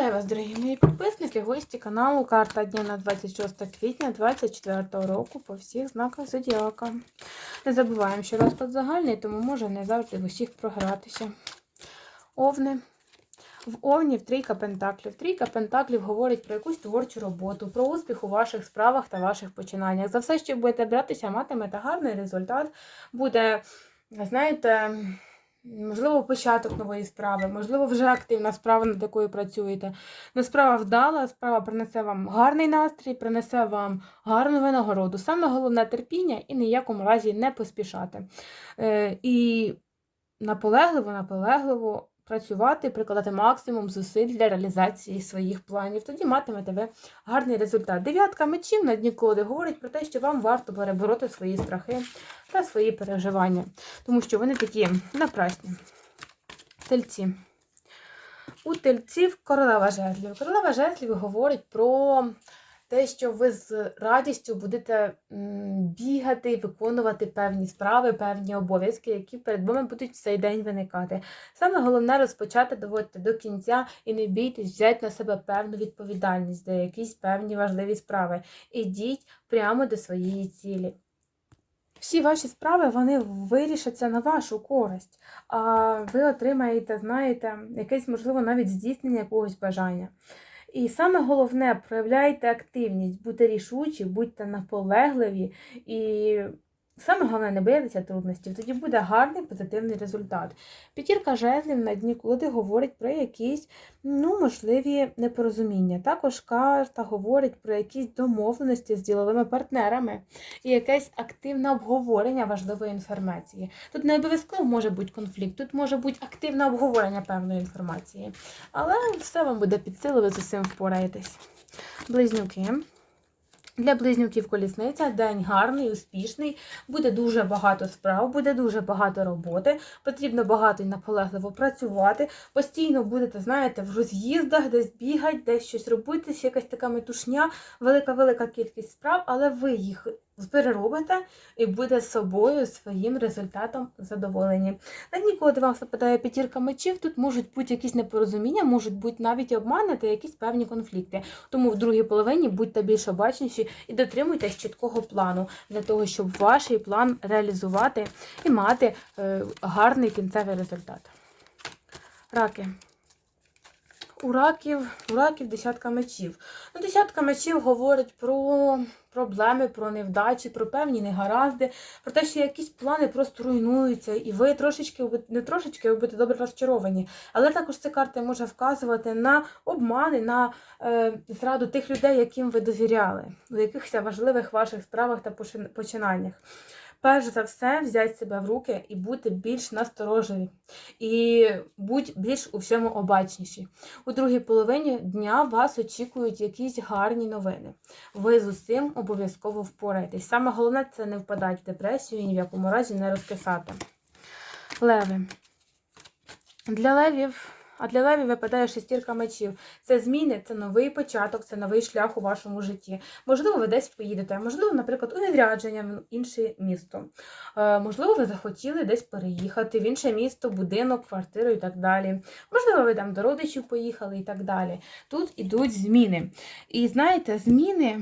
Вітаю вас, дорогі мої підписники, гості каналу Карта дня на 26 квітня 2024 року по всіх знаках Зодіака. Не забуваємо, що розклад загальний, тому може не завжди в усіх програтися. Овни. В Овнів трійка пентаклів. Трійка пентаклів говорить про якусь творчу роботу, про успіх у ваших справах та ваших починаннях. За все, що будете братися, матимете гарний результат. Буде, знаєте, можливо, початок нової справи, можливо, вже активна справа, над якою працюєте. Ну, справа вдала, справа принесе вам гарний настрій, принесе вам гарну винагороду. Саме головне терпіння і ніякому разі не поспішати. Е, і наполегливо, наполегливо працювати, прикладати максимум зусиль для реалізації своїх планів. Тоді матимете ви гарний результат. Дев'ятка мечів на дні колоди говорить про те, що вам варто перебороти свої страхи та свої переживання, тому що вони такі напрасні. Тельці. У тельців королева жезлів. Королева жезлів говорить про те, що ви з радістю будете бігати, виконувати певні справи, певні обов'язки, які перед вами будуть в цей день виникати. Саме головне розпочати доводити до кінця і не бійтесь взяти на себе певну відповідальність за якісь певні важливі справи. Ідіть прямо до своєї цілі. Всі ваші справи вони вирішаться на вашу користь, а ви отримаєте, знаєте, якесь, можливо, навіть здійснення якогось бажання. І саме головне, проявляйте активність, будьте рішучі, будьте наполегливі. І саме головне не боятися трудностей. Тоді буде гарний позитивний результат. П'ятірка жезлів на дні колоди говорить про якісь ну, можливі непорозуміння. Також карта говорить про якісь домовленості з діловими партнерами і якесь активне обговорення важливої інформації. Тут не обов'язково може бути конфлікт, тут може бути активне обговорення певної інформації. Але все вам буде під силу, ви з усім впораєтесь. Близнюки. Для близнюків колісниця день гарний, успішний, буде дуже багато справ, буде дуже багато роботи, потрібно багато і наполегливо працювати. Постійно будете, знаєте, в роз'їздах, десь бігати, десь щось робити, якась така метушня, велика-велика кількість справ, але ви їх переробите і буде з собою своїм результатом задоволені. На дні, коли до вас западає п'ятірка мечів, тут можуть бути якісь непорозуміння, можуть бути навіть обмани та якісь певні конфлікти. Тому в другій половині будьте більш обачніші і дотримуйтесь чіткого плану для того, щоб ваш план реалізувати і мати е, гарний кінцевий результат. Раки. У раків, у раків десятка мечів. Ну, десятка мечів говорить про проблеми, про невдачі, про певні негаразди, про те, що якісь плани просто руйнуються, і ви трошечки, не трошечки, ви будете добре розчаровані. Але також ця карта може вказувати на обмани, на е, зраду тих людей, яким ви довіряли, у якихось важливих ваших справах та починаннях. Перш за все, взяти себе в руки і бути більш насторожливі, і будь більш у всьому обачніші. У другій половині дня вас очікують якісь гарні новини. Ви з усім обов'язково впораєтесь. Саме головне це не впадати в депресію і ні в якому разі не розписати. Леви. Для левів. А для левів випадає шестірка мечів. Це зміни, це новий початок, це новий шлях у вашому житті. Можливо, ви десь поїдете, можливо, наприклад, у відрядження в інше місто. Е, можливо, ви захотіли десь переїхати в інше місто, будинок, квартиру і так далі. Можливо, ви там до родичів поїхали і так далі. Тут ідуть зміни. І знаєте, зміни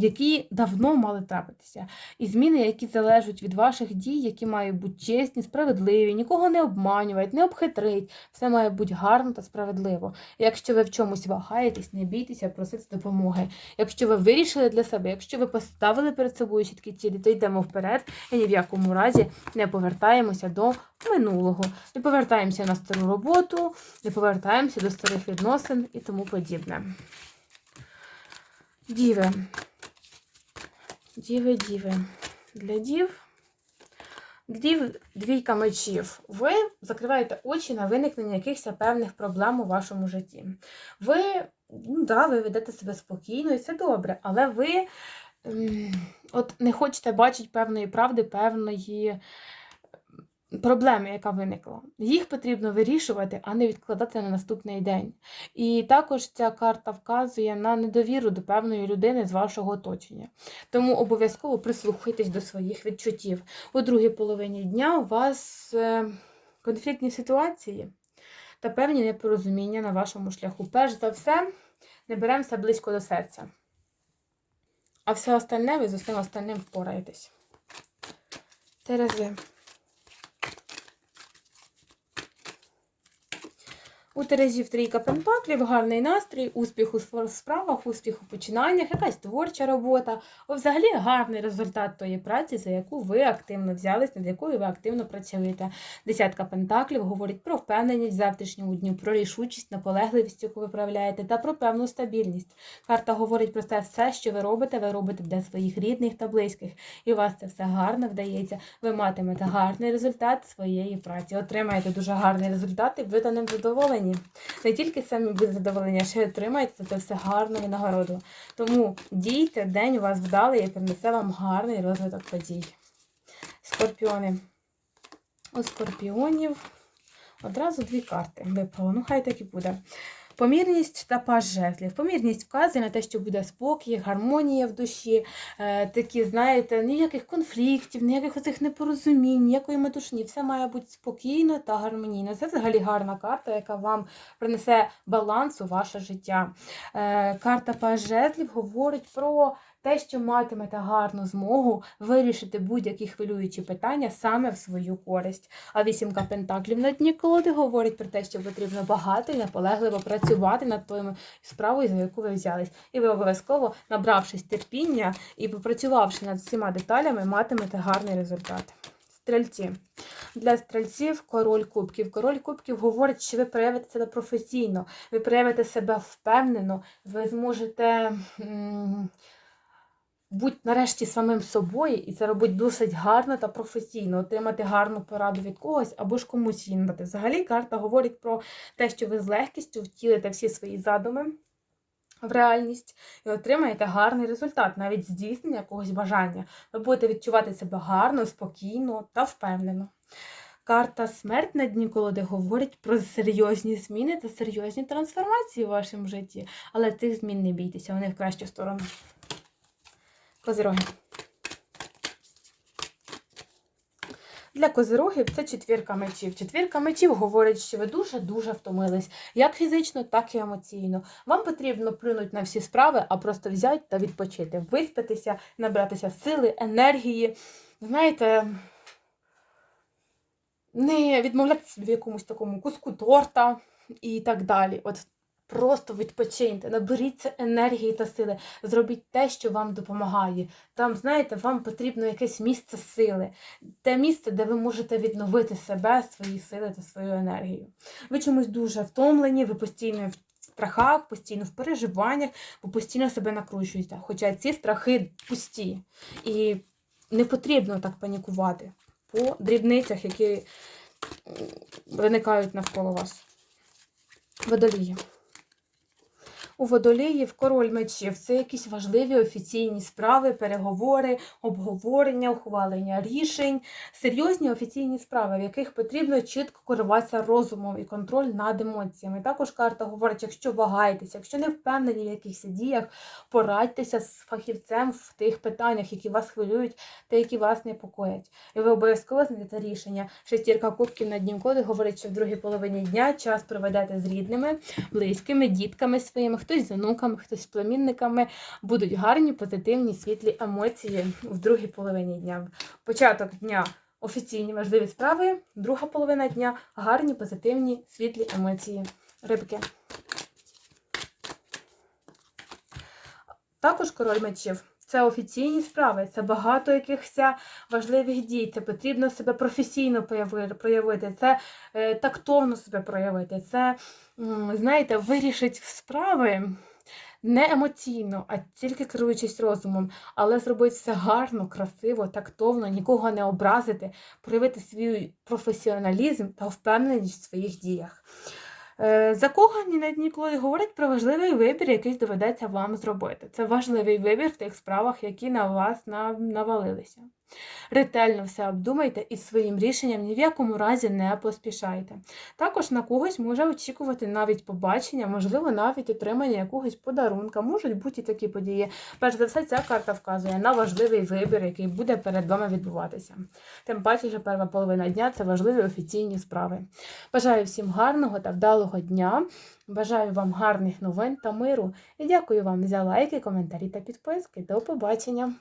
які давно мали трапитися. І зміни, які залежать від ваших дій, які мають бути чесні, справедливі, нікого не обманюють, не обхитрить. Все має бути гарно та справедливо. Якщо ви в чомусь вагаєтесь, не бійтеся просити допомоги. Якщо ви вирішили для себе, якщо ви поставили перед собою чіткі цілі, то йдемо вперед і ні в якому разі не повертаємося до минулого. Не повертаємося на стару роботу, не повертаємося до старих відносин і тому подібне. Діви. Діви, діви. Для дів. Дів двійка мечів. Ви закриваєте очі на виникнення якихось певних проблем у вашому житті. Ви, ну да, ви ведете себе спокійно, і це добре, але ви ем, от не хочете бачити певної правди, певної проблеми, яка виникла. Їх потрібно вирішувати, а не відкладати на наступний день. І також ця карта вказує на недовіру до певної людини з вашого оточення. Тому обов'язково прислухайтесь до своїх відчуттів. У другій половині дня у вас е, конфліктні ситуації. та певні непорозуміння на вашому шляху. Перш за все, не беремося близько до серця. А все остальне ви з усім остальним впораєтесь. Терези. У Терезів трійка пентаклів, гарний настрій, успіх у справах, успіх у починаннях, якась творча робота. Взагалі гарний результат тої праці, за яку ви активно взялись, над якою ви активно працюєте. Десятка пентаклів говорить про впевненість в завтрашньому дню, про рішучість, наполегливість, яку ви проявляєте, та про певну стабільність. Карта говорить про те, все, що ви робите, ви робите для своїх рідних та близьких. І у вас це все гарно вдається. Ви матимете гарний результат своєї праці. Отримаєте дуже гарний результат і будете ним задоволені. Не тільки самі будете задоволені, а ще й отримаєте це все гарну винагороду. Тому дійте, день у вас вдалий і принесе вам гарний розвиток подій. Скорпіони. У скорпіонів одразу дві карти випало. Ну, хай так і буде. Помірність та паж жезлів. Помірність вказує на те, що буде спокій, гармонія в душі, е, такі, знаєте, ніяких конфліктів, ніяких оцих непорозумінь, ніякої метушні. Все має бути спокійно та гармонійно. Це взагалі гарна карта, яка вам принесе баланс у ваше життя. Е, карта паж жезлів говорить про те, що матимете гарну змогу вирішити будь-які хвилюючі питання саме в свою користь. А вісімка пентаклів на дні колоди говорить про те, що потрібно багато і наполегливо працювати над тою справою, за яку ви взялись. І ви обов'язково, набравшись терпіння і попрацювавши над всіма деталями, матимете гарний результат. Стрільці. Для стрільців король кубків. Король кубків говорить, що ви проявите себе професійно, ви проявите себе впевнено, ви зможете. Будь нарешті самим собою, і це робить досить гарно та професійно, отримати гарну пораду від когось або ж комусь її надати. Взагалі, карта говорить про те, що ви з легкістю втілите всі свої задуми в реальність і отримаєте гарний результат, навіть здійснення якогось бажання. Ви будете відчувати себе гарно, спокійно та впевнено. Карта смерть на дні колоди говорить про серйозні зміни та серйозні трансформації в вашому житті. Але цих змін не бійтеся, вони в кращу сторону. Козироги. Для козирогів це четвірка мечів. Четвірка мечів говорить, що ви дуже-дуже втомились, як фізично, так і емоційно. Вам потрібно плюнути на всі справи, а просто взяти та відпочити, виспатися, набратися сили, енергії. Знаєте, не відмовлятися в якомусь такому куску торта і так далі. От Просто відпочиньте, наберіться енергії та сили, зробіть те, що вам допомагає. Там, знаєте, вам потрібно якесь місце сили, те місце, де ви можете відновити себе, свої сили та свою енергію. Ви чомусь дуже втомлені, ви постійно в страхах, постійно в переживаннях, ви постійно себе накручуєте. Хоча ці страхи пусті. І не потрібно так панікувати по дрібницях, які виникають навколо вас. Водолії. У водоліїв король мечів це якісь важливі офіційні справи, переговори, обговорення, ухвалення рішень, серйозні офіційні справи, в яких потрібно чітко керуватися розумом і контроль над емоціями. Також карта говорить, якщо вагаєтеся, якщо не впевнені в якихось діях, порадьтеся з фахівцем в тих питаннях, які вас хвилюють та які вас непокоять. І ви обов'язково знайдете рішення. Шестірка кубків на днім коди говорить, що в другій половині дня час проведете з рідними, близькими, дітками своїми, хтось з онуками, хтось з племінниками. Будуть гарні, позитивні, світлі емоції в другій половині дня. Початок дня офіційні важливі справи, друга половина дня гарні, позитивні, світлі емоції. Рибки. Також король мечів. Це офіційні справи, це багато якихось важливих дій. Це потрібно себе професійно проявити, це е, тактовно себе проявити. Це, знаєте, вирішить справи не емоційно, а тільки керуючись розумом, але зробити все гарно, красиво, тактовно, нікого не образити, проявити свій професіоналізм та впевненість в своїх діях. Е, Закохані на дні колоди говорять про важливий вибір, який доведеться вам зробити. Це важливий вибір в тих справах, які на вас навалилися. Ретельно все обдумайте і своїм рішенням ні в якому разі не поспішайте. Також на когось може очікувати навіть побачення, можливо, навіть отримання якогось подарунка. Можуть бути такі події. Перш за все, ця карта вказує на важливий вибір, який буде перед вами відбуватися. Тим паче, що перша половина дня це важливі офіційні справи. Бажаю всім гарного та вдалого дня. Бажаю вам гарних новин та миру. І дякую вам за лайки, коментарі та підписки. До побачення!